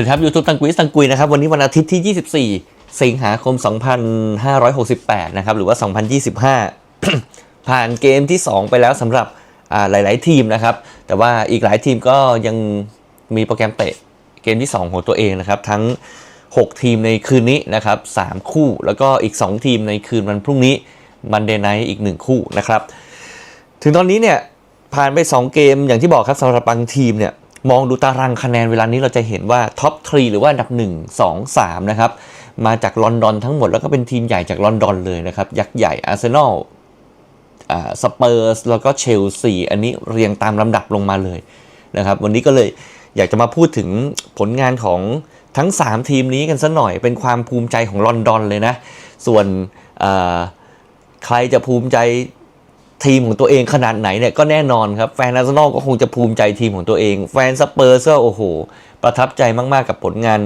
วัสดีครับยูทูบตังกุยตังกุยนะครับวันนี้วันอาทิตย์ที่ 24 สิงหาคม 2568 นะครับหรือว่า 2025 ผ่านเกมที่ 2 ไปแล้วสำหรับหลาย ๆ ทีมนะครับ แต่ว่าอีกหลายทีมก็ยังมีโปรแกรมเตะเกมที่ 2 ของตัวเองนะครับ ทั้ง 6 ทีมในคืนนี้นะครับ 3 คู่แล้วก็อีก 2 ทีมในคืนวันพรุ่งนี้มันเดย์ไนท์อีก 1 คู่นะครับ ถึงตอนนี้เนี่ยผ่านไป 2 เกมอย่างที่บอกครับสำหรับบางทีมเนี่ย มองดูตารางคะแนนเวลานี้เราจะเห็นว่าท็อปทรีหรือว่าอันดับ 1 2 3 นะครับ มาจากลอนดอนทั้งหมดแล้วก็เป็นทีมใหญ่จากลอนดอนเลยนะครับ ยักษ์ใหญ่อาร์เซนอลสเปอร์สแล้วก็เชลซีอันนี้เรียงตามลำดับลงมาเลยนะครับ วันนี้ก็เลยอยากจะมาพูดถึงผลงานของทั้ง 3 ทีมนี้กันสัหน่อยเป็นความภูมิใจของลอนดอนเลยนะ ส่วนอ่อใครจะภูมิใจ ทีมของตัวเองขนาดไหนเนี่ยก็แน่นอนครับแฟนอาร์เซนอลก็คงจะภูมิใจทีมของตัวเอง แฟนสเปอร์ก็โอ้โห ประทับใจมาก ๆ กับผลงาน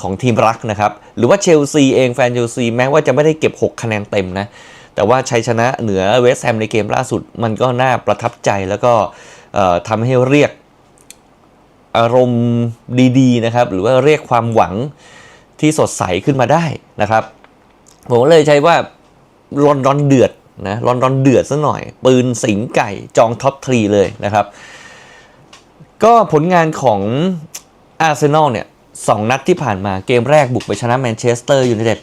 ของทีมรักนะครับ หรือว่าเชลซีเองแฟนเชลซีแม้ว่าจะไม่ได้เก็บ 6 คะแนนเต็มนะ แต่ว่าชัยชนะเหนือเวสต์แฮมในเกมล่าสุด มันก็น่าประทับใจแล้วก็ทำให้เรียกอารมณ์ดีๆนะครับ หรือว่าเรียกความหวังที่สดใสขึ้นมาได้นะครับ ผมก็เลยใช้ว่าลอนดอนเดือด นะลอนดอนเดือดซะหน่อย ปืนสิงไก่จองท็อปทรีเลยนะครับ ก็ผลงานของอาร์เซนอลเนี่ยสองนัดที่ผ่านมาเกมแรกบุกไปชนะแมนเชสเตอร์ยูไนเต็ด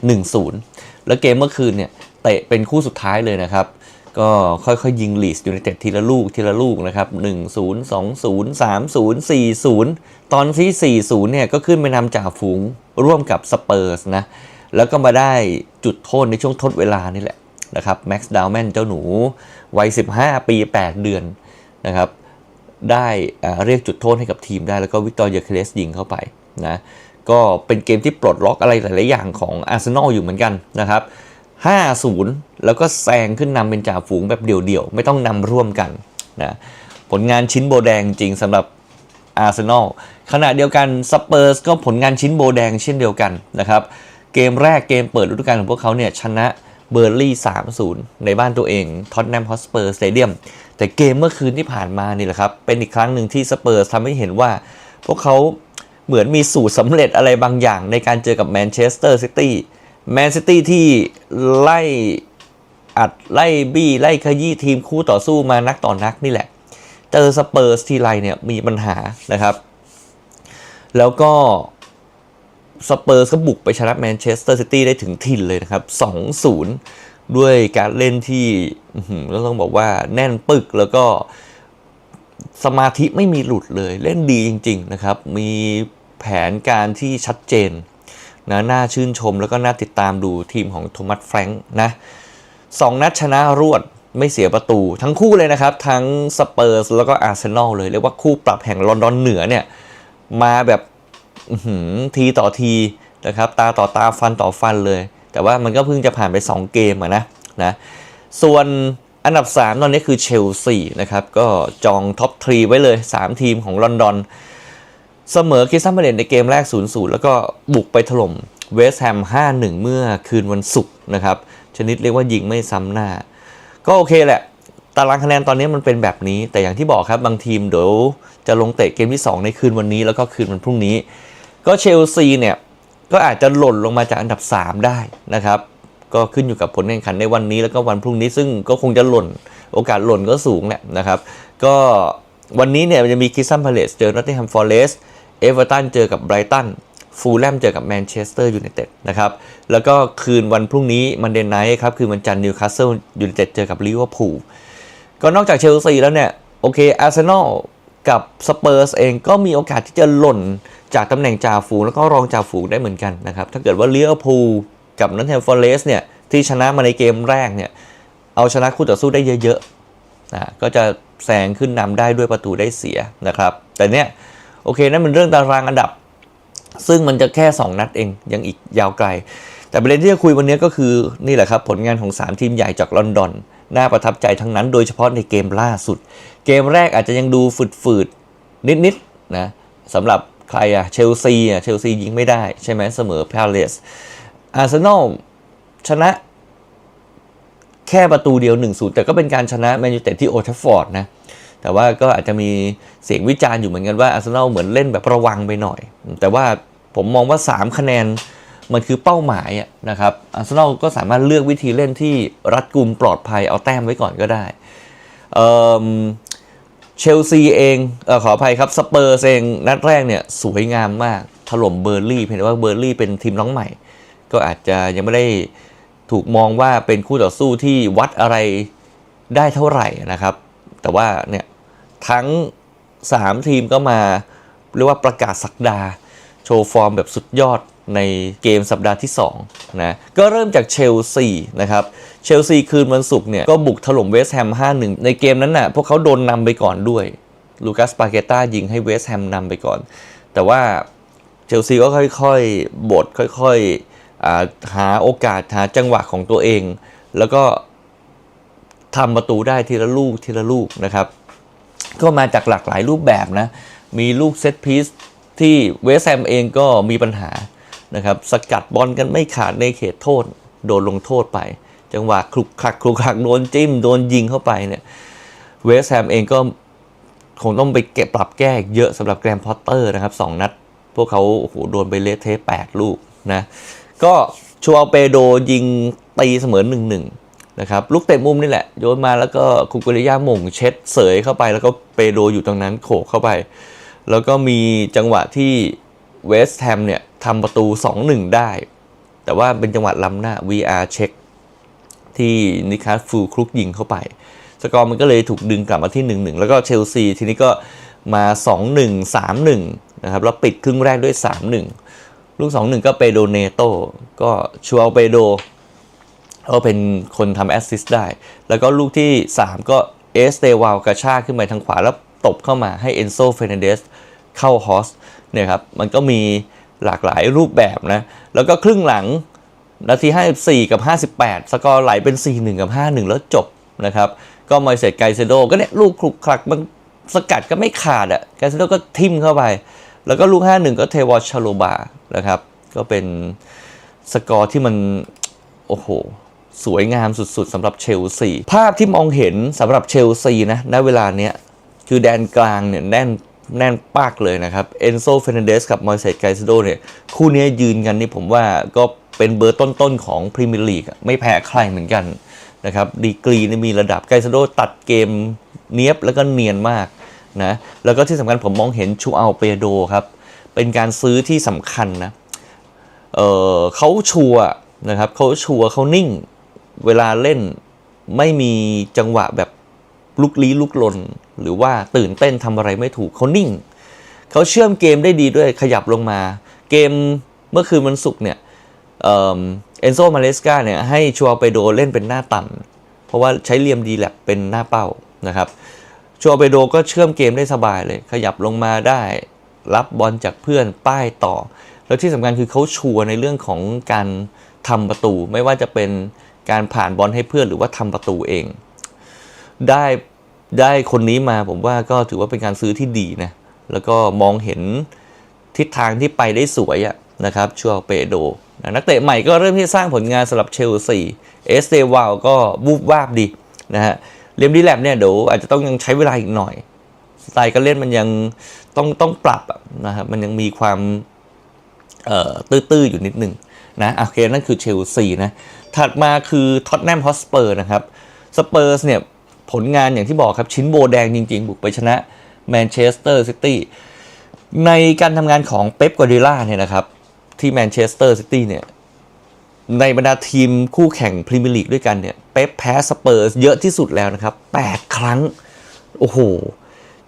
1-0แล้วเกมเมื่อคืนเนี่ยเตะเป็นคู่สุดท้ายเลยนะครับ ก็ค่อยๆยิงลีสยูไนเต็ดทีละลูกทีละลูกนะครับ1-0 2-0 3-0 4-0ตอนที่4-0เนี่ยก็ขึ้นไปนำจ่าฝูงร่วมกับสเปอร์สนะแล้วก็มาได้จุดโทษในช่วงทดเวลานี่แหละ นะครับแม็กซ์ดาวแมนเจ้าหนูวัย 15 ปี 8 เดือนนะครับได้เรียกจุดโทษให้กับทีมได้แล้วก็วิกตอร์เยเคเลสยิงเข้าไปนะก็เป็นเกมที่ปลดล็อกอะไรหลาย ๆ อย่างของอาร์เซนอลอยู่เหมือนกันนะครับ 5-0 แล้วก็แซงขึ้นนำเป็นจ่าฝูงแบบเดี่ยว ๆ ไม่ต้องนำร่วมกันนะผลงานชิ้นโบแดงจริงสำหรับอาร์เซนอลขณะเดียวกันสเปอร์สก็ผลงานชิ้นโบแดงเช่นเดียวกันนะครับ เกมแรกเกมเปิดฤดูกาลของพวกเขาเนี่ยชนะ เบอร์ลี่3-0 ในบ้านตัวเองท็อตแนมฮอสเปอร์สเตเดียมแต่เกมเมื่อคืนที่ผ่านมานี่แหละครับ เป็นอีกครั้งหนึ่งที่สเปอร์สทำให้เห็นว่า พวกเขาเหมือนมีสูตรสำเร็จอะไรบางอย่างในการเจอกับแมนเชสเตอร์ซิตี้แมนซิตี้ที่ไล่อัดไล่บี้ไล่ขยี้ทีมคู่ต่อสู้มานักต่อนนักนี่แหละ เจอสเปอร์สทีไรเนี่ยมีปัญหานะครับ แล้วก็ สเปอร์สก็บุกไปชนะแมนเชสเตอร์ซิตี้ได้ถึงถิ่นเลยนะครับ 2-0 ด้วยการเล่นที่อื้อหือก็ต้องบอกว่าแน่นปึกแล้วก็สมาธิไม่มีหลุดเลยเล่นดีจริง ๆ นะครับ มีแผนการที่ชัดเจนนะน่าชื่นชมแล้วก็น่าติดตามดูทีมของโทมัสแฟรงค์นะสองนัดชนะรวดไม่เสียประตู ทั้งคู่เลยนะครับ ทั้งสเปอร์สแล้วก็อาร์เซนอลเลย เรียกว่าคู่ปรับแห่งลอนดอนเหนือเนี่ย มาแบบ ทีต่อทีนะครับตาต่อตาฟันต่อฟันเลย แต่ว่ามันก็เพิ่งจะผ่านไป 2 เกมอะนะนะส่วนอันดับ 3 ตอนนี้คือเชลซีนะครับก็จองท็อปทรีไว้เลย 3 ทีมของลอนดอน เสมอคริสตันพาเลตในเกมแรก 0-0 แล้วก็บุกไปถล่มเวสต์แฮม 5-1 เมื่อคืนวันศุกร์นะครับ ชนิดเรียกว่ายิงไม่ซ้ำหน้า ก็โอเคแหละ ตารางคะแนนตอนนี้มันเป็นแบบนี้ แต่อย่างที่บอกครับบางทีมเดี๋ยวจะลงเตะเกมที่ 2 ในคืนวันนี้แล้วก็คืนวันพรุ่งนี้ ก็เชลซีเนี่ยก็อาจจะหล่นลงมาจากอันดับ 3 ได้นะครับก็ขึ้นอยู่กับผลแข่งขันในวันนี้แล้วก็วันพรุ่งนี้ซึ่งก็คงจะหล่นโอกาสหล่นก็สูงแหละนะครับก็วันนี้เนี่ยมันจะมีคิสซัมพาเลสเจอนอตติงแฮมฟอร์เรสต์เอเวอร์ตันเจอกับไบรตันฟูลแลมเจอกับแมนเชสเตอร์ยูไนเต็ดนะครับแล้วก็คืนวันพรุ่งนี้มันเดนไนท์ครับคือวันจันทร์นิวคาสเซิลยูไนเต็ดเจอกับลิเวอร์พูล ก็นอกจากเชลซีแล้วเนี่ย โอเคอาร์เซนอลกับสเปอร์สเองก็มีโอกาสที่จะหล่นจากตำแหน่งจ่าฝูงแล้วก็รองจ่าฝูงได้เหมือนกันนะครับ ถ้าเกิดว่าลิเวอร์พูลกับนัทแฮมฟอร์เรสเนี่ยที่ชนะมาในเกมแรกเนี่ยเอาชนะคู่ต่อสู้ได้เยอะๆนะก็จะแซงขึ้นนำได้ด้วยประตูได้เสียนะครับ แต่เนี่ยโอเคนั่นเป็นเรื่องตารางอันดับ ซึ่งมันจะแค่ 2 นัดเองยังอีกยาวไกล แต่ประเด็นที่จะคุยวันนี้ก็คือนี่แหละครับผลงานของ 3 ทีมใหญ่จากลอนดอน น่าประทับใจทั้งนั้น โดยเฉพาะในเกมล่าสุด เกมแรกอาจจะยังดูฝืดๆ นิดๆนะสำหรับใครอะเชลซีอะเชลซียิงไม่ได้ใช่ไหมเสมอพาเลสอาร์เซนอลชนะแค่ประตูเดียว 1-0 แต่ก็เป็นการชนะแมนยูเต็ดที่โอทัฟฟอร์ดนะแต่ว่าก็อาจจะมีเสียงวิจารณ์อยู่เหมือนกันว่าอาร์เซนอลเหมือนเล่นแบบระวังไปหน่อย แต่ว่าผมมองว่า 3 คะแนน มันคือเป้าหมายนะครับอาร์เซนอลก็สามารถเลือกวิธีเล่นที่รัดกุมปลอดภัยเอาแต้มไว้ก่อนก็ได้เชลซีเองเออขออภัยครับสเปอร์เองนัดแรกเนี่ยสวยงามมากถล่มเบอร์ลี่เพียงแต่ว่าเบอร์ลี่เป็นทีมน้องใหม่ ก็อาจจะยังไม่ได้ถูกมองว่าเป็นคู่ต่อสู้ที่วัดอะไรได้เท่าไหร่นะครับ แต่ว่าเนี่ยทั้ง 3 ทีมก็มาเรียกว่าประกาศสักดา โชว์ฟอร์มแบบสุดยอด ในเกมสัปดาห์ที่2นะก็เริ่มจากเชลซีนะครับเชลซีคืนวันศุกร์เนี่ยก็บุกถล่มเวสต์แฮม 5-1 ในเกมนั้นน่ะพวกเขาโดนนำไปก่อนด้วยลูคัสปาเกต้ายิงให้เวสต์แฮมนำไปก่อน แต่ว่าเชลซีก็ค่อยๆ บดค่อยๆอ่าหาโอกาสหาจังหวะของตัวเอง แล้วก็ทำประตูได้ทีละลูกทีละลูกนะครับ ก็มาจากหลากหลายรูปแบบนะ มีลูกเซตพีซที่เวสแฮมเองก็มีปัญหา นะครับสกัดบอลกันไม่ขาดในเขตโทษ โดนลงโทษไป จังหวะคลุกคลักคลุกคลักโดนจิ้ม โดนยิงเข้าไปเนี่ยเวสแฮมเองก็คงต้องไปเก็บปรับแก้กเยอะสำหรับแกรมพอตเตอร์นะครับสองนัด พวกเขาโอ้โหโดนไปเลเทะแปดลูกนะก็ชัวเปโดยิงตีเสมอหนึ่งหนึ่งนะครับลูกเตะมุมนี่แหละ โยนมาแล้วก็คุกุริยาหม่งเช็ดเสยเข้าไป แล้วก็เปโดอยู่ตรงนั้นโขกเข้าไป แล้วก็มีจังหวะที่เวสแฮมเนี่ย ทำประตู 2-1 ได้ แต่ว่าเป็นจังหวะล้ำหน้า VR เช็คที่นิคัสฟูลคลุกยิงเข้าไป สกอร์มันก็เลยถูกดึงกลับมาที่ 1-1 แล้วก็เชลซีทีนี้ก็มา 2-1 3-1 นะครับ แล้วปิดครึ่งแรกด้วย 3-1 ลูก 2-1 ก็เปโดเนโต ก็ชัวเปโดก็เป็นคนทำแอสซิสต์ได้ แล้วก็ลูกที่ 3 ก็เอสเตวาลกระชากขึ้นไปทางขวาแล้วตบเข้ามาให้เอนโซเฟรนเดสเข้าฮอสเนี่ยครับ มันก็มี หลากหลายรูปแบบนะ แล้วก็ครึ่งหลังนาที 54 กับ 58 สกอร์ไหลเป็น 4-1 กับ 5-1 แล้วจบนะครับ ก็มอยเสร็จไกเซโดก็เนี่ยลูกคลุกคลักมันสกัดก็ไม่ขาดอะ่ะไกเซโดก็ทิ่มเข้าไป แล้วก็ลูก 5-1 ก็เทวอชโลบานะครับ ก็เป็นสกอร์ที่มัน โอ้โห สวยงามสุดๆสำหรับเชลซี ภาพที่มองเห็นสำหรับเชลซีนะณเวลาเนี้ยคือแดนกลางเนี่ยแน่น แน่นปากเลยนะครับเอนโซเฟนเดสกับมอยเซตไกซโดเนี่ยคู่นี้ยืนกันนี่ผมว่าก็เป็นเบอร์ต้นๆของพรีเมียร์ลีกไม่แพ้ใครเหมือนกันนะครับดีกรีนี่มีระดับไกซโดตัดเกมเนียบแล้วก็เนียนมากนะแล้วก็ที่สำคัญผมมองเห็นชูอัลเปโดครับ เป็นการซื้อที่สำคัญนะเออเขาชัวนะครับเขาชัวเขานิ่งเวลาเล่นไม่มีจังหวะแบบลุกลี้ลุกลน หรือว่าตื่นเต้นทำอะไรไม่ถูกเขานิ่งเขาเชื่อมเกมได้ดีด้วยขยับลงมา เกมเมื่อคืนวันศุกร์เนี่ยเอ็นโซมาเลสกาเนี่ยให้ชัวไปโดเล่นเป็นหน้าต่ำเพราะว่าใช้เหลี่ยมดีแลบเป็นหน้าเป้านะครับชัวเปโดก็เชื่อมเกมได้สบายเลย ขยับลงมาได้ รับบอลจากเพื่อนป้ายต่อ แล้วที่สำคัญคือเขาชัวร์ในเรื่องของการทำประตู ไม่ว่าจะเป็นการผ่านบอลให้เพื่อนหรือว่าทำประตูเอง ได้ ได้คนนี้มาผมว่าก็ถือว่าเป็นการซื้อที่ดีนะแล้วก็มองเห็นทิศทางที่ไปได้สวยอะนะครับชัวเปโดนักเตะใหม่ก็เริ่มที่จะสร้างผลงานสำหรับเชลซีเอสเตวาลก็วูบวาบดีนะฮะเลียมดีแลบเนี่ยเดี๋ยวอาจจะต้องยังใช้เวลาอีกหน่อย สไตล์การเล่นมันยังต้องต้องปรับนะครับมันยังมีความเอ่อตื้อๆอยู่นิดนึงนะโอเคนั่นคือเชลซีนะถัดมาคือท็อตแนมฮอสเปอร์นะครับสเปอร์สเนี่ย ผลงานอย่างที่บอกครับชิ้นโบแดงจริง ๆ บุกไปชนะแมนเชสเตอร์ซิตี้ในการทำงานของเป๊ปกวาร์ดิล่าเนี่ยนะครับ ที่แมนเชสเตอร์ซิตี้เนี่ยในบรรดาทีมคู่แข่งพรีเมียร์ลีกด้วยกันเนี่ยเป๊ปแพ้สเปอร์สเยอะที่สุดแล้วนะครับ 8 ครั้ง โอ้โห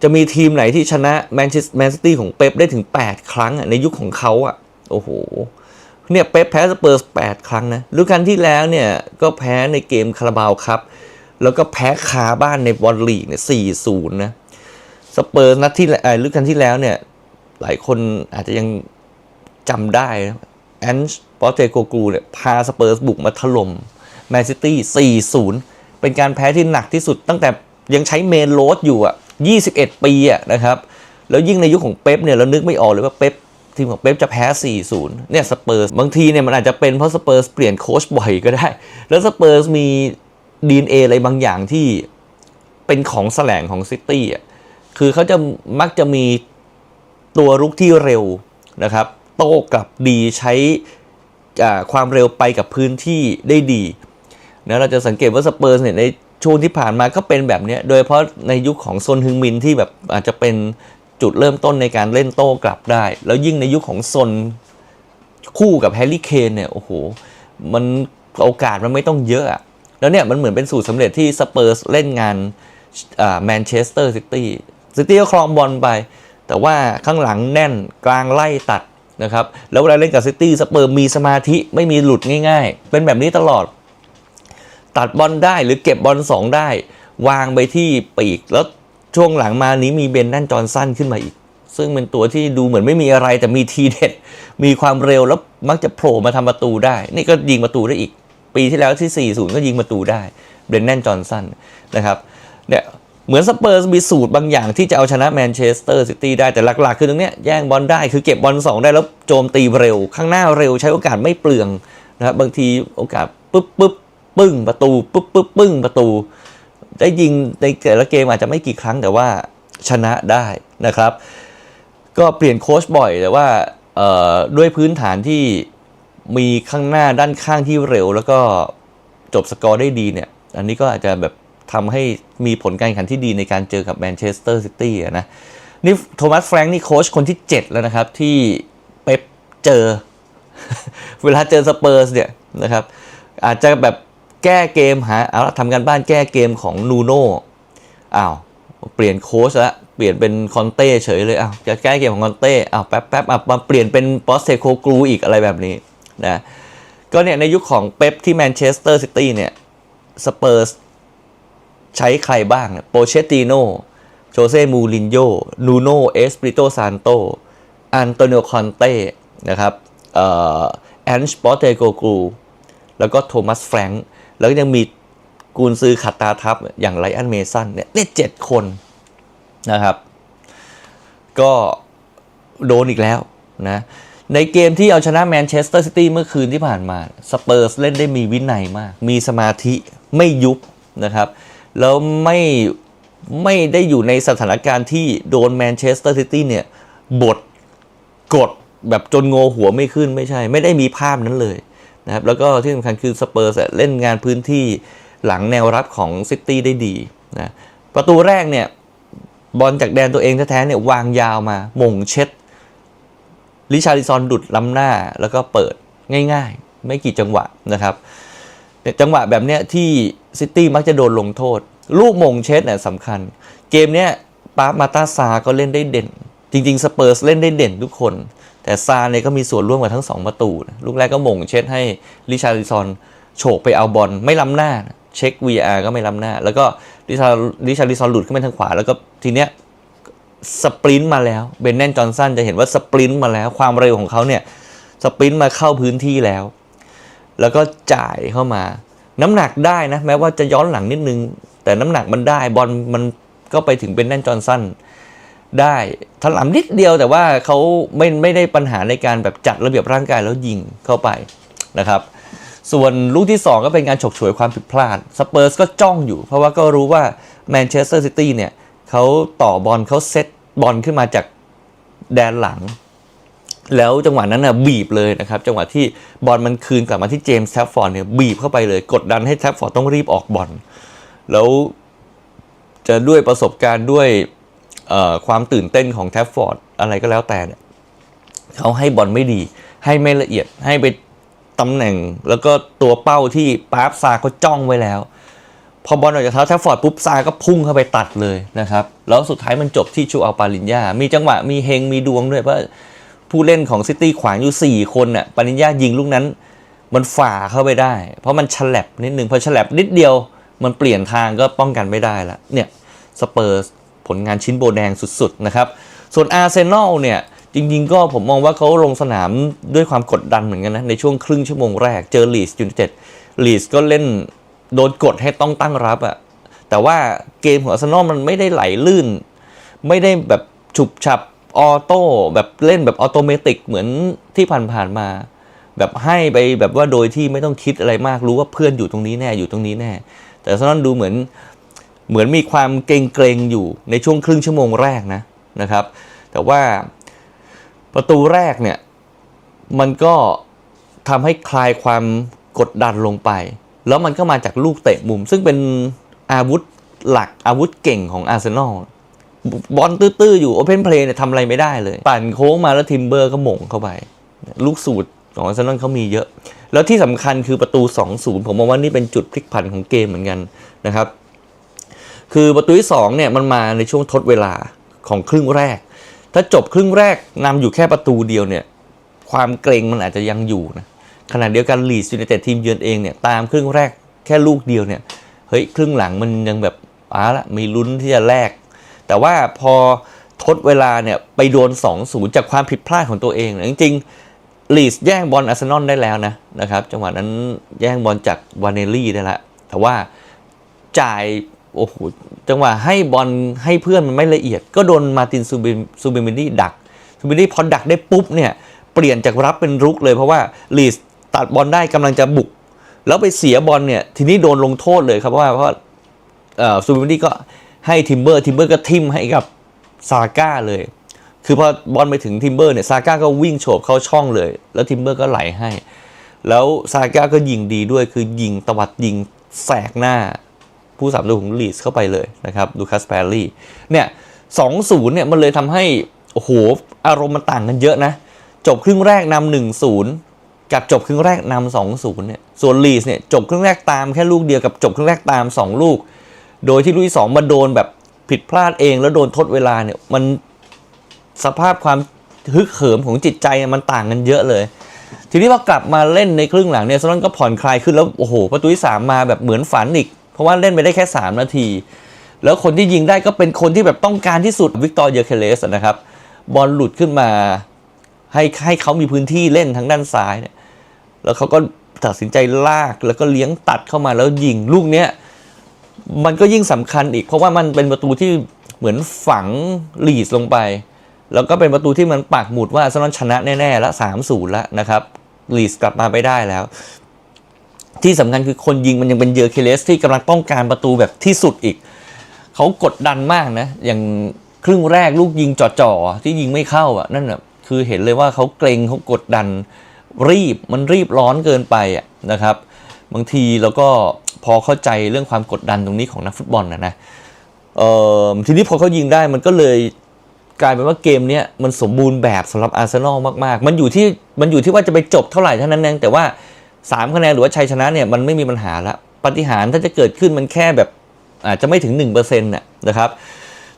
จะมีทีมไหนที่ชนะแมนเชสแมนซิตี้ของเป๊ปได้ถึง 8 ครั้งในยุคของเขาอะโอ้โหเนี่ยเป๊ปแพ้สเปอร์ส8ครั้งนะฤดูกาลที่แล้วเนี่ยก็แพ้ในเกมคาราบาวครับ แล้วก็แพ้คาบ้านในบอลลีกเนี่ย4-0นะสเปอร์นัดที่เอ่อฤดูกาลที่แล้วเนี่ย หลายคนอาจจะยังจำได้แอนช์ปอเตโกกูเนี่ย พาสเปอร์สบุกมาถล่มแมนซิตี้4-0เป็นการแพ้ที่หนักที่สุดตั้งแต่ยังใช้เมนโรดอยู่อะ21ปีอะนะครับ แล้วยิ่งในยุคของเป๊ปเนี่ย เรานึกไม่ออกเลยว่าเป๊ปทีมของเป๊ปจะแพ้ 4-0 เนี่ยสเปอร์สบางทีเนี่ยมันอาจจะเป็นเพราะสเปอร์สเปลี่ยนโค้ชบ่อยก็ได้ แล้วสเปอร์สมี ดีเออะไรบางอย่างที่เป็นของแสลงของซิตี้อะคือเขาจะมักจะมีตัวรุกที่เร็วนะครับ โต้กลับดีใช้ความเร็วไปกับพื้นที่ได้ดีนะเราจะสังเกตว่าสเปอร์สเนี่ยในช่วงที่ผ่านมาก็เป็นแบบนี้โดยเฉพาะในยุคของซนฮึงมินที่แบบอาจจะเป็นจุดเริ่มต้นในการเล่นโต้กลับได้ แล้วยิ่งในยุคของซนคู่กับแฮร์รี่เคนเนี่ยโอ้โหมันโอกาสมันไม่ต้องเยอะอะ แล้วเนี่ยมันเหมือนเป็นสูตรสำเร็จที่สเปอร์สเล่นงานแมนเชสเตอร์ซิตี้ซิตี้ก็ครองบอลไป แต่ว่าข้างหลังแน่นกลางไล่ตัดนะครับแล้วเวลาเล่นกับซิตี้สเปอร์มีสมาธิไม่มีหลุดง่าย ๆ เป็นแบบนี้ตลอด ตัดบอลได้หรือเก็บบอลสองได้ วางไปที่ปีก แล้วช่วงหลังมานี้มีเบนนั่นจอนสั้นขึ้นมาอีก ซึ่งเป็นตัวที่ดูเหมือนไม่มีอะไรแต่มีทีเด็ด มีความเร็วแล้วมักจะโผล่มาทำประตูได้ นี่ก็ยิงประตูได้อีก ปีที่แล้วที่ 4-0 ก็ยิงประตูได้เบนแนนจอห์นสันนะครับเนี่ยเหมือนสเปอร์สมีสูตรบางอย่างที่จะเอาชนะแมนเชสเตอร์ซิตี้ได้แต่หลักๆ คือตรงเนี้ยแย่งบอลได้คือเก็บบอลสองได้แล้วโจมตีเร็ว ข้างหน้าเร็วใช้โอกาสไม่เปลืองนะครับบางทีโอกาสปุ๊บปุ๊บปึ้งประตูปุ๊บปุ๊บปึ้งประตู ได้ยิงในแต่ละเกมอาจจะไม่กี่ครั้งแต่ว่าชนะได้นะครับ ก็เปลี่ยนโค้ชบ่อยแต่ว่าด้วยพื้นฐานที่ มีข้างหน้าด้านข้างที่เร็ว แล้วก็จบสกอร์ได้ดีเนี่ย อันนี้ก็อาจจะแบบทำให้มีผลการแข่งขันที่ดีในการเจอกับแมนเชสเตอร์ซิตี้อะนะนี่โทมัสแฟรงค์นี่โค้ชคนที่ 7 แล้วนะครับ ที่เป๊ปเจอ เวลาเจอสเปอร์สเนี่ยนะครับ อาจจะแบบแก้เกมหาเอาละทำกันบ้านแก้เกมของนูโน่อ้าวเปลี่ยนโค้ชละเปลี่ยนเป็นคอนเต้เฉยเลยอ้าวจะแก้เกมของคอนเต้อ้าวแป๊บแป๊บอะมาเปลี่ยนเป็นปอสเซโคกรูอีกอะไรแบบนี้ นะก็เนี่ยในยุคของเป๊ปที่แมนเชสเตอร์ซิตี้เนี่ยสเปอร์สใช้ใครบ้างโปเชติโนโจเซ่มูรินโญ่นูโนเอสปริโตซานโตอันโตนิโอคอนเต้นะครับแอนช์ปอเตโกกูแล้วก็โทมัสแฟรงค์แล้วก็ยังมีกูนซือขัดตาทับอย่างไรอันเมสันเนี่ยเนี่ยเจ็ดคนนะครับ ก็โดนอีกแล้วนะ ในเกมที่เอาชนะแมนเชสเตอร์ซิตี้เมื่อคืนที่ผ่านมาสเปอร์สเล่นได้มีวินัยมาก มีสมาธิไม่ยุบนะครับ แล้วไม่ไม่ได้อยู่ในสถานการณ์ที่โดนแมนเชสเตอร์ซิตี้เนี่ยบดกดแบบจนโงหัวไม่ขึ้นไม่ใช่ ไม่ได้มีภาพนั้นเลยนะครับแล้วก็ที่สำคัญคือสเปอร์สเล่นงานพื้นที่หลังแนวรับของซิตี้ได้ดีนะประตูแรกเนี่ยบอลจากแดนตัวเองแท้ๆเนี่ยวางยาวมา มงเช็ด ลิชาริซอนดุดล้ำหน้าแล้วก็เปิดง่ายๆ ไม่กี่จังหวะนะครับ จังหวะแบบเนี้ยที่ซิตี้มักจะโดนลงโทษ ลูกมงเช็ดเนี่ยสำคัญ เกมเนี้ยปามาตาซาก็เล่นได้เด่น จริงๆสเปอร์สเล่นได้เด่นทุกคน แต่ซาเนี่ยก็มีส่วนร่วมกับทั้งสองประตูนะลูกแรกก็มงเช็ดให้ลิชาริซอนโฉกไปเอาบอลไม่ล้ำหน้า เช็ค VR ก็ไม่ล้ำหน้า แล้วก็ลิชาลิชาริซอนหลุดขึ้นไปทางขวา แล้วก็ทีเนี้ย สปรินต์มาแล้วเบนแนนจอห์นสันจะเห็นว่าสปรินต์มาแล้ว ความเร็วของเขาเนี่ยสปรินต์มาเข้าพื้นที่แล้ว แล้วก็จ่ายเข้ามา น้ำหนักได้นะแม้ว่าจะย้อนหลังนิดนึง แต่น้ำหนักมันได้บอลมันก็ไปถึงเบนแนนจอห์นสันได้ถลำนิดเดียวแต่ว่าเขาไม่ไม่ได้ปัญหาในการแบบจัดระเบียบร่างกายแล้วยิงเข้าไปนะครับส่วนลูกที่ 2 ก็เป็นการฉกฉวยความผิดพลาดสเปอร์สก็จ้องอยู่ เพราะว่าก็รู้ว่าแมนเชสเตอร์ซิตี้เนี่ย เขาต่อบอลเขาเซตบอลขึ้นมาจากแดนหลัง แล้วจังหวะนั้นน่ะบีบเลยนะครับ จังหวะที่บอลมันคืนกลับมาที่เจมส์แท็บฟอร์ดเนี่ยบีบเข้าไปเลย กดดันให้แท็บฟอร์ดต้องรีบออกบอลแล้วจะด้วยประสบการณ์ด้วยความตื่นเต้นของแท็บฟอร์ดอะไรก็แล้วแต่เนี่ยเขาให้บอลไม่ดี ให้ไม่ละเอียดให้ไปตำแหน่ง แล้วก็ตัวเป้าที่ปาร์ฟซาเขาจ้องไว้แล้ว พอบอลออกจากเท้าแท็บฟอร์ดปุ๊บซาก็พุ่งเข้าไปตัดเลยนะครับ แล้วสุดท้ายมันจบที่ชูอัลปาลินยา มีจังหวะมีเฮงมีดวงด้วยเพราะผู้เล่นของซิตี้ขวางอยู่ 4 คนน่ะปาลินยายิงลูกนั้น มันฝ่าเข้าไปได้ เพราะมันฉลับนิดนึงพอฉลับนิดเดียวมันเปลี่ยนทางก็ป้องกันไม่ได้ละเนี่ยสเปอร์สผลงานชิ้นโบแดงสุดๆนะครับส่วนอาร์เซนอลเนี่ยจริงๆก็ผมมองว่าเขาลงสนามด้วยความกดดันเหมือนกันนะในช่วงครึ่งชั่วโมงแรกเจอลีสยูไนเต็ดลีสก็เล่น โดนกดให้ต้องตั้งรับอะแต่ว่าเกมของอาร์เซนอลมันไม่ได้ไหลลื่น ไม่ได้แบบฉุบฉับออโต้แบบเล่นแบบออโตเมติกเหมือนที่ผ่านๆมา แบบให้ไปแบบว่าโดยที่ไม่ต้องคิดอะไรมากรู้ว่าเพื่อนอยู่ตรงนี้แน่อยู่ตรงนี้แน่ แต่อาร์เซนอลดูเหมือนเหมือนมีความเกรงๆอยู่ในช่วงครึ่งชั่วโมงแรกนะนะครับ แต่ว่าประตูแรกเนี่ยมันก็ทำให้คลายความกดดันลงไป แล้วมันก็มาจากลูกเตะมุม ซึ่งเป็นอาวุธหลักอาวุธเก่งของอาร์เซนอลบอลตื้อๆอยู่โอเพนเพลย์เนี่ยทำอะไรไม่ได้เลย ปั่นโค้งมาแล้วทิมเบอร์ก็หม่งเข้าไป ลูกสูตรของอาร์เซนอลเขามีเยอะ แล้วที่สำคัญคือประตู 2-0 ผมมองว่านี่เป็นจุดพลิกผันของเกมเหมือนกันนะครับ คือประตูที่2เนี่ยมันมาในช่วงทดเวลาของครึ่งแรก ถ้าจบครึ่งแรกนำอยู่แค่ประตูเดียวเนี่ยความเกรงมันอาจจะยังอยู่นะ ขณะเดียวกันลีดยูไนเต็ดทีมเยือนเองเนี่ยตามครึ่งแรกแค่ลูกเดียวเนี่ยเฮ้ยครึ่งหลังมันยังแบบอ้าละมีลุ้นที่จะแลกแต่ว่าพอทดเวลาเนี่ยไปโดน2-0จากความผิดพลาดของตัวเอง จริงๆลีดแย่งบอลอาร์เซนอลได้แล้วนะนะครับจังหวะนั้นแย่งบอลจากวานเนลี่ได้ละแต่ว่าจ่ายโอ้โหจังหวะให้บอลให้เพื่อนมันไม่ละเอียด ก็โดนมาตินซูเบซูเบมินดี้ดักซูเบมินดี้พอดักได้ปุ๊บเนี่ยเปลี่ยนจากรับเป็นรุกเลยเพราะว่าลีส ตัดบอลได้กำลังจะบุก แล้วไปเสียบอลเนี่ยทีนี้โดนลงโทษเลยครับเพราะว่าเพราะซูบิมดี้ก็ให้ทิมเบอร์ทิมเบอร์ก็ทิมให้กับซาก้าเลย คือพอบอลไปถึงทิมเบอร์เนี่ยซาก้าก็วิ่งโฉบเข้าช่องเลย แล้วทิมเบอร์ก็ไหลให้ แล้วซาก้าก็ยิงดีด้วยคือยิงตวัดยิงแสกหน้า ผู้สามตัวของลีสเข้าไปเลยนะครับดูคัสแปรลี่เนี่ยสองศูนย์เนี่ยมันเลยทำให้โอ้โหอารมณ์มันต่างกันเยอะนะ จบครึ่งแรกนำหนึ่งศูนย์ กับจบครึ่งแรกนำสองศูนย์เนี่ยส่วนลีสเนี่ยจบครึ่งแรกตามแค่ลูกเดียวกับจบครึ่งแรกตามสองลูก โดยที่ลูกที่สองมาโดนแบบผิดพลาดเองแล้วโดนทดเวลาเนี่ยมันสภาพความฮึกเหิมของจิตใจมันต่างกันเยอะเลย ทีนี้พอกลับมาเล่นในครึ่งหลังเนี่ยซอนก็ผ่อนคลายขึ้นแล้วโอ้โหประตูที่สามมาแบบเหมือนฝันอีก เพราะว่าเล่นไปได้แค่ 3 นาที แล้วคนที่ยิงได้ก็เป็นคนที่แบบต้องการที่สุดวิกตอร์เยเคเลสนะครับบอลหลุดขึ้นมา ให้ให้เขามีพื้นที่เล่นทางด้านซ้ายเนี่ย แล้วเขาก็ตัดสินใจลากแล้วก็เลี้ยงตัดเข้ามาแล้วยิงลูกเนี้ยมันก็ยิ่งสำคัญอีก เพราะว่ามันเป็นประตูที่เหมือนฝังลีดลงไป แล้วก็เป็นประตูที่มันปักหมุดว่าอาร์เซนอลชนะแน่ๆแล้วสามศูนย์แล้วนะครับลีดกลับมาไปได้แล้ว ที่สำคัญคือคนยิงมันยังเป็นเยอร์เคเลสที่กำลังต้องการประตูแบบที่สุดอีก เขากดดันมากนะ อย่างครึ่งแรกลูกยิงจ่อๆที่ยิงไม่เข้าอะนั่นอะคือเห็นเลยว่าเขาเกรงเขากดดัน รีบมันรีบร้อนเกินไปนะครับ บางทีเราก็พอเข้าใจเรื่องความกดดันตรงนี้ของนักฟุตบอลนะนะเออทีนี้พอเขายิงได้มันก็เลยกลายเป็นว่าเกมเนี้ยมันสมบูรณ์แบบสำหรับอาร์เซนอลมากๆ มันอยู่ที่มันอยู่ที่ว่าจะไปจบเท่าไหร่เท่านั้นเองแต่ว่า 3 คะแนนหรือว่าชัยชนะเนี่ยมันไม่มีปัญหาละปฏิหารถ้าจะเกิดขึ้นมันแค่แบบอาจจะไม่ถึง1%น่ะนะครับ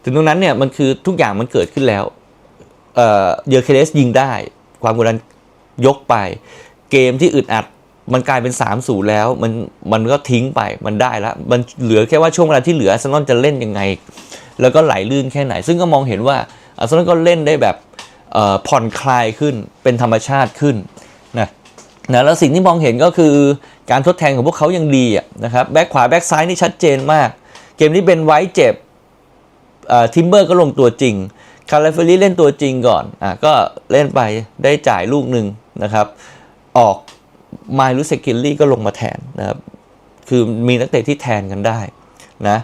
ถึงตรงนั้นเนี่ยมันคือทุกอย่างมันเกิดขึ้นแล้วเอ่อเยอร์เคเลสยิงได้ ความกดดัน ยกไป เกมที่อึดอัดมันกลายเป็น3 0แล้วมันมันก็ทิ้งไปมันได้แล้ว มันเหลือแค่ว่าช่วงเวลาที่เหลืออาร์เซนอลจะเล่นยังไง แล้วก็ไหลลื่นแค่ไหน ซึ่งก็มองเห็นว่าอาร์เซนอลก็เล่นได้แบบผ่อนคลายขึ้นเป็นธรรมชาติขึ้นนะนะแล้วสิ่งที่มองเห็นก็คือการทดแทนของพวกเขายังดีนะครับแบ็คขวาแบ็คซ้ายนี่ชัดเจนมาก เกมนี้เป็นไว้เจ็บทิมเบอร์ก็ลงตัวจริง คาราเฟลี่เล่นตัวจริงก่อนอะก็เล่นไปได้จ่ายลูกหนึ่งนะครับ ออกไมลูเซกิลลี่ก็ลงมาแทนนะครับคือมีนักเตะที่แทนกันได้นะ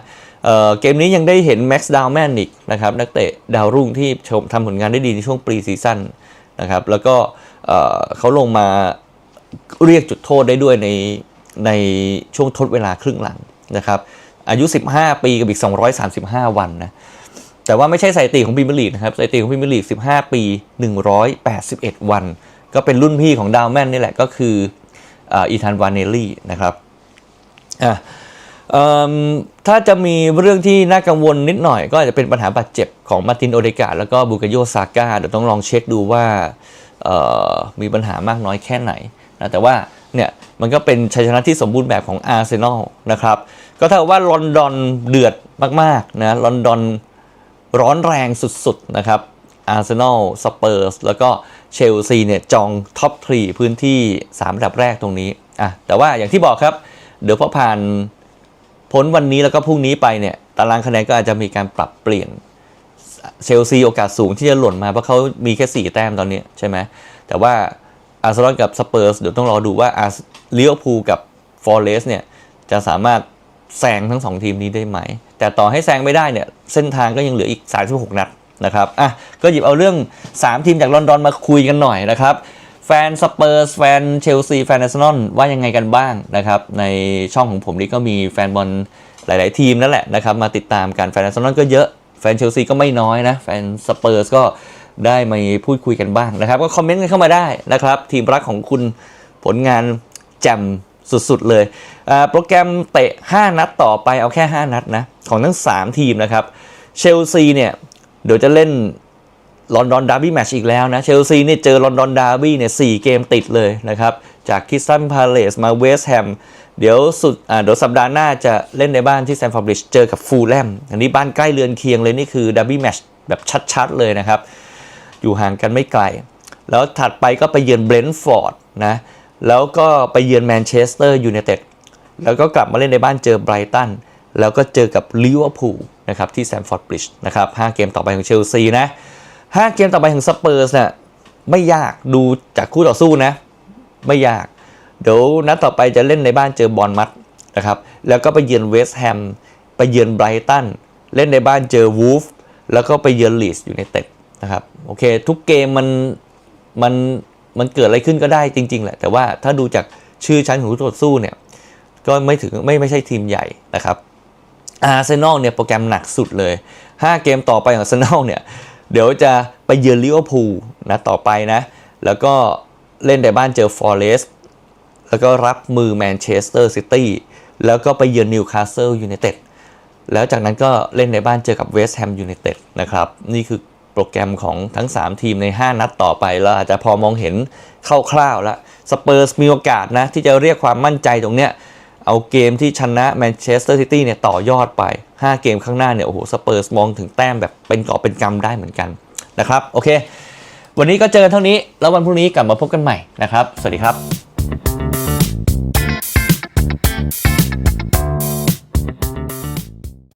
เออเกมนี้ยังได้เห็นแม็กซ์ดาวแมนอีกนะครับนักเตะดาวรุ่งที่ชมทำผลงานได้ดีในช่วงปรีซีซั่นนะครับแล้วก็เขาลงมาเรียกจุดโทษได้ด้วยในในช่วงทดเวลาครึ่งหลังนะครับอายุ 15 ปีกับอีก 235 วันนะ แต่ว่าไม่ใช่สถิติของพรีเมียร์ลีกนะครับสถิติของพรีเมียร์ลีก 15 ปี 181 วัน ก็เป็นรุ่นพี่ของดาวแมนนี่แหละก็คืออีธานวานเนลลี่นะครับอะถ้าจะมีเรื่องที่น่ากังวลนิดหน่อย ก็อาจจะเป็นปัญหาบาดเจ็บของมาร์ตินโอเดกาแล้วก็บูกาโยซาก้าเดี๋ยวต้องลองเช็คดูว่ามีปัญหามากน้อยแค่ไหนนะแต่ว่าเนี่ยมันก็เป็นชัยชนะที่สมบูรณ์แบบของอาร์เซนอลนะครับ ก็เท่าว่าลอนดอนเดือดมากๆนะลอนดอน ร้อนแรงสุดๆนะครับอาร์เซนอลสเปอร์สแล้วก็เชลซีเนี่ยจองท็อปทรีพื้นที่3อันดับแรกตรงนี้อะแต่ว่าอย่างที่บอกครับ เดี๋ยวพอผ่านพ้นวันนี้แล้วก็พรุ่งนี้ไปเนี่ยตารางคะแนนก็อาจจะมีการปรับเปลี่ยนเชลซีโอกาสสูงที่จะหล่นมาเพราะเขามีแค่ 4 แต้มตอนนี้ใช่ไหมแต่ว่าอาร์เซนอลกับสเปอร์สเดี๋ยวต้องรอดูว่าอาร์เลี้ยวพูกับฟอร์เรสเนี่ยจะสามารถ แซงทั้ง 2 ทีมนี้ได้ไหม แต่ต่อให้แซงไม่ได้เนี่ยเส้นทางก็ยังเหลืออีก 36 นัดนะครับอะก็หยิบเอาเรื่อง 3 ทีมจากลอนดอนมาคุยกันหน่อยนะครับ แฟนสเปอร์สแฟนเชลซีแฟนอาร์เซนอลว่ายังไงกันบ้างนะครับในช่องของผมนี่ก็มีแฟนบอลหลาย ๆ ทีมนั่นแหละนะครับมาติดตามกันแฟนอาร์เซนอลก็เยอะแฟนเชลซีก็ไม่น้อยนะแฟนสเปอร์สก็ได้มาพูดคุยกันบ้างนะครับ ก็คอมเมนต์กันเข้ามาได้นะครับ ทีมรักของคุณผลงานแจ่ม สุดๆเลยโปรแกรมเตะ 5 นัดต่อไปเอาแค่ 5 นัดนะของทั้ง 3 ทีมนะครับเชลซีเนี่ยเดี๋ยวจะเล่นลอนดอนดาร์บี้แมช์อีกแล้วนะเชลซีเนี่ยเจอลอนดอนดาร์บี้เนี่ยสเกมติดเลยนะครับจากคิสตันพาเลสมาเวสต์แฮมเดี๋ยวสุดเดี๋ยวสัปดาห์หน้าจะเล่นในบ้านที่แซนฟอร์ดบริดจ์เจอกับฟูลแลมอันนี้บ้านใกล้เรือนเคียงเลยนี่คือดาร์บี้แมช์แบบชัดๆเลยนะครับอยู่ห่างกันไม่ไกล แล้วถัดไปก็ไปเยือนเบรนท์ฟอร์ดนะ แล้วก็ไปเยือนแมนเชสเตอร์ยูไนเต็ดแล้วก็กลับมาเล่นในบ้านเจอไบรตันแล้วก็เจอกับลิเวอร์พูลนะครับที่แซมฟอร์ดบริดจ์นะครับ5เกมต่อไปของเชลซีนะ5เกมต่อไปของสเปอร์สเนี่ยไม่ยากดูจากคู่ต่อสู้นะ ไม่ยาก เดี๋ยวนัดต่อไปจะเล่นในบ้านเจอบอลมัดนะครับแล้วก็ไปเยือนเวสต์แฮมไปเยือนไบรตันเล่นในบ้านเจอวูฟแล้วก็ไปเยือนลีสอยู่ในเต็ดนะครับโอเค ทุกเกมมันมัน มันเกิดอะไรขึ้นก็ได้จริง ๆ แหละ แต่ว่าถ้าดูจากชื่อชั้นของคู่ต่อสู้เนี่ยก็ไม่ถึงไม่ไม่ใช่ทีมใหญ่นะครับอาร์เซนอลเนี่ยโปรแกรมหนักสุดเลย 5 เกมต่อไปของอาร์เซนอลเนี่ยเดี๋ยวจะไปเยือนลิเวอร์พูลนะต่อไปนะ แล้วก็เล่นในบ้านเจอฟอร์เรสต์แล้วก็รับมือแมนเชสเตอร์ซิตี้แล้วก็ไปเยือนนิวคาสเซิลยูไนเต็ดแล้วจากนั้นก็เล่นในบ้านเจอกับเวสต์แฮมยูไนเต็ดนะครับ นี่คือ รแกรมของทั้ง 3 ทีมใน 5 นัดต่อไปเราอาจจะพอมองเห็นคร่าวๆแล้วสเปอร์สมีโอกาสนะ ที่จะเรียกความมั่นใจตรงเนี้ยเอาเกมที่ชนะแมนเชสเตอร์ซิตี้เนี่ยต่อยอดไป 5 เกมข้างหน้าเนี่ยโอ้โหสเปอร์สมองถึงแต้มแบบเป็นกอเป็นกรรมได้เหมือนกันนะครับโอเค วันนี้ก็เจอเท่านี้ แล้ววันพรุ่งนี้กลับมาพบกันใหม่นะครับ สวัสดีครับ